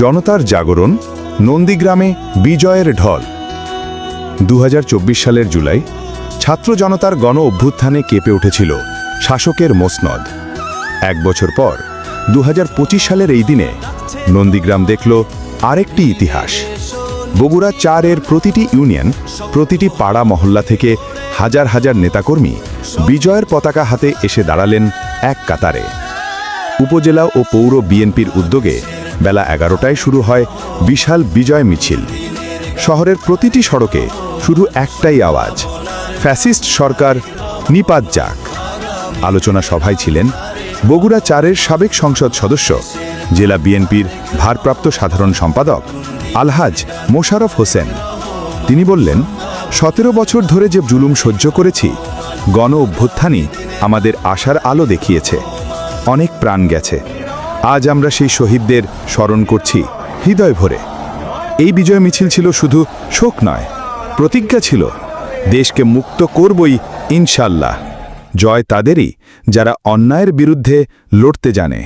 জনতার জাগরণ নন্দীগ্রামে বিজয়ের ঢল। দু হাজার চব্বিশ সালের জুলাই ছাত্র জনতার গণ অভ্যুত্থানে কেঁপে উঠেছিল শাসকের মসনদ। এক বছর পর দু হাজার পঁচিশ সালের এই দিনে নন্দীগ্রাম দেখল আরেকটি ইতিহাস। বগুড়া চার এর প্রতিটি ইউনিয়ন, প্রতিটি পাড়া মহল্লা থেকে হাজার হাজার নেতাকর্মী বিজয়ের পতাকা হাতে এসে দাঁড়ালেন এক কাতারে। উপজেলা ও পৌর বিএনপির উদ্যোগে বেলা এগারোটায় শুরু হয় বিশাল বিজয় মিছিল। শহরের প্রতিটি সড়কে শুধু একটাই আওয়াজ, ফ্যাসিস্ট সরকার নিপাত যাক। আলোচনা সভায় ছিলেন বগুড়া চারের সাবেক সংসদ সদস্য, জেলা বিএনপির ভারপ্রাপ্ত সাধারণ সম্পাদক আলহাজ মোশারফ হোসেন। তিনি বললেন, সতেরো বছর ধরে যে জুলুম সহ্য করেছি, গণ অভ্যুত্থানই আমাদের আশার আলো দেখিয়েছে। অনেক প্রাণ গেছে। আজ আমরা সেই শহীদদের স্মরণ করছি, হৃদয় ভরে। এই বিজয় মিছিল ছিল শুধু শোক নয়, প্রতিজ্ঞা ছিল, দেশকে মুক্ত করবই ইনশাল্লাহ জয় তাদেরই যারা অন্যায়ের বিরুদ্ধে লড়তে জানে।